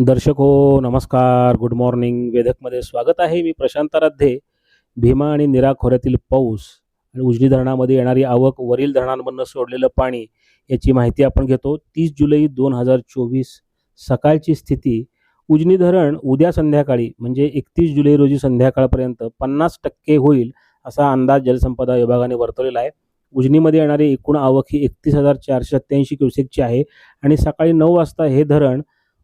दर्शक हो नमस्कार. गुड मॉर्निंग वेधकमध्ये स्वागत आहे. मी प्रशांत राध्ये भीमा आणि निरा खोऱ्यातील पाऊस आणि उजनी धरणामध्ये येणारी आवक वरील धरणांमधनं सोडलेलं पाणी याची माहिती आपण घेतो. तीस जुलै दोन हजार चोवीस सकाळची स्थिती. उजनी धरण उद्या संध्याकाळी म्हणजे एकतीस जुलै रोजी संध्याकाळपर्यंत पन्नास टक्के होईल असा अंदाज जलसंपदा विभागाने वर्तवलेला आहे. उजनीमध्ये येणारी एकूण आवक ही एकतीस हजार चारशे सत्त्याऐंशी क्युसेकची आहे आणि सकाळी नऊ वाजता हे धरण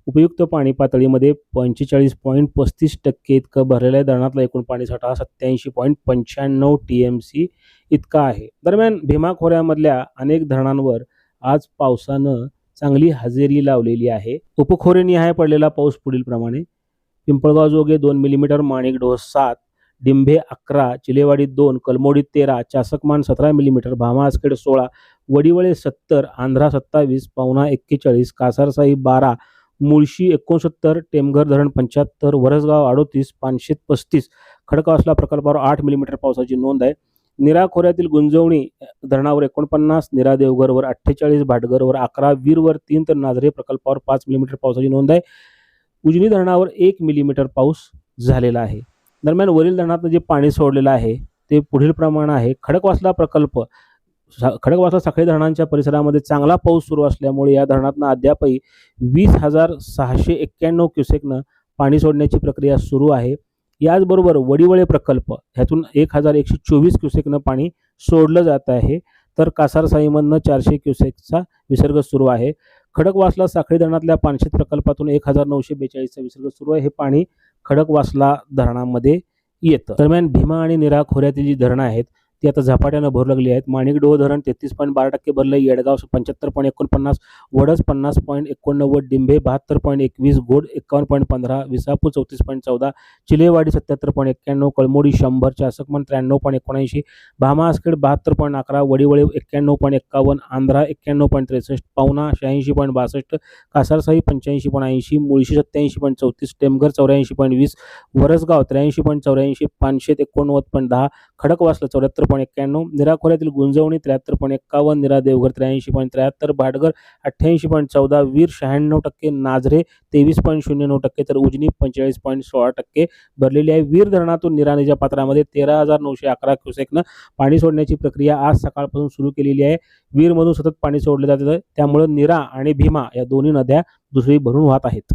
उपयुक्त पाणी पातळीमध्ये पंचेचाळीस पॉईंट पस्तीस टक्के इतकं भरलेलं आहे. धरणातला एकूण पाणीसाठा सत्याऐंशी पॉईंट पंच्याण्णव टी एम सी इतका आहे. दरम्यान भीमा खोऱ्यामधल्या अनेक धरणांवर आज पावसानं चांगली हजेरी लावलेली आहे. उपखोरेनिहाय पडलेला पाऊस पुढील प्रमाणे. पिंपळगाव जोगे दोन मिलीमीटर माणिकडोह सात डिंभे अकरा चिलेवाडी दोन कलमोडी तेरा चासकमान सतरा मिलीमीटर भामा आसखेड सोळा वडिवळे सत्तर आंध्रा सत्तावीस पावणा एक्केचाळीस कासारसाई बारा मुळशी एकोणसत्तर टेमघर धरण पंच्याहत्तर वरसगाव अडोतीस पाचशे पस्तीस खडकवासला प्रकल्पावर आठ मिलीमीटर पावसाची नोंद आहे. निरा खोऱ्यातील गुंजवणी धरणावर एकोणपन्नास निरा देवघरवर अठ्ठेचाळीस भाटघरवर अकरा वीरवर तीन तर नाझरे प्रकल्पावर पाच मिलीमीटर पावसाची नोंद आहे. उजनी धरणावर एक मिलीमीटर पाऊस झालेला आहे. दरम्यान वरील धरणातनं जे पाणी सोडलेलं आहे ते पुढील प्रमाण आहे. खडकवासला प्रकल्प खडकवासला साखळी धरणांच्या परिसरामध्ये चांगला पाऊस सुरू असल्यामुळे या धरणातनं अद्यापही वीस हजार सहाशे एक्क्याण्णव क्युसेकनं पाणी सोडण्याची प्रक्रिया सुरू आहे. याचबरोबर वडिवळे प्रकल्प ह्यातून एक हजार एकशे चोवीस क्युसेकनं पाणी सोडलं जात आहे. तर कासारसाईमधनं चारशे क्युसेकचा विसर्ग सुरू आहे. खडकवासला साखळी धरणातल्या पानशेत प्रकल्पातून एक हजार नऊशे बेचाळीसचा विसर्ग सुरू आहे. हे पाणी खडकवासला धरणामध्ये येतं. दरम्यान भीमा आणि निरा खोऱ्यातील जी धरणं आहेत ती आता झपाट्यानं भरू लागली आहेत. माणिकडोह धरण तेहतीस पॉईंट बारा टक्के भरलं येडगाव पंच्याहत्तर पॉईंट एकोणपन्नास वडस पन्नास पॉईंट एकोणनव्वद डिंभे बहात्तर पॉईंट एकवीस गोड एकावन्न पॉईंट पंधरा विसापूर चौतीस पॉईंट चौदा चिलेवाडी सत्याहत्तर पॉईंट एक्क्याण्णव कळमोडी शंभर चासकमन त्र्याण्णव पॉईंट एकोणऐंशी भामाआसखेड बहात्तर पॉईंट अकरा वडिवळे एक्क्याण्णव पॉईंट एक्कावन्न आंध्रा एक्क्याण्णव पॉईंट त्रेसष्ट पावना शहाऐंशी पॉईंट बासष्ट कासारसाई पंच्याऐंशी पॉईंट ऐंशी मुळशी सत्याऐंशी पॉईंट चौतीस टेमघर चौऱ्याऐंशी पॉईंट वीस वरसगाव त्र्याऐंशी पॉईंट चौऱ्याऐंशी पानशेत एकोणनव्वद पॉईंट दहा खडकवासला चौऱ्याहत्तर पॉईंट एक्क्याण्णव निराखोऱ्यातील गुंजवणी त्र्याहत्तर पॉईंट एक्कावन्न निरा देवघर त्र्याऐंशी पॉईंट त्र्याहत्तर भाटघर अठ्ठ्याऐंशी पॉईंट चौदा वीर शहाण्णव टक्के नाझरे तेवीस पॉईंट शून्य नऊ टक्के तर उजनी पंचेचाळीस पॉईंट सोळा टक्के भरलेली आहे. वीर धरणातून निराणीच्या पात्रामध्ये तेरा हजार नऊशे अकरा क्युसेकनं पाणी सोडण्याची प्रक्रिया आज सकाळपासून सुरू केलेली आहे. वीरमधून सतत पाणी सोडले जाते त्यामुळं निरा आणि भीमा या दोन्ही नद्या दुसरी भरून वाहत आहेत.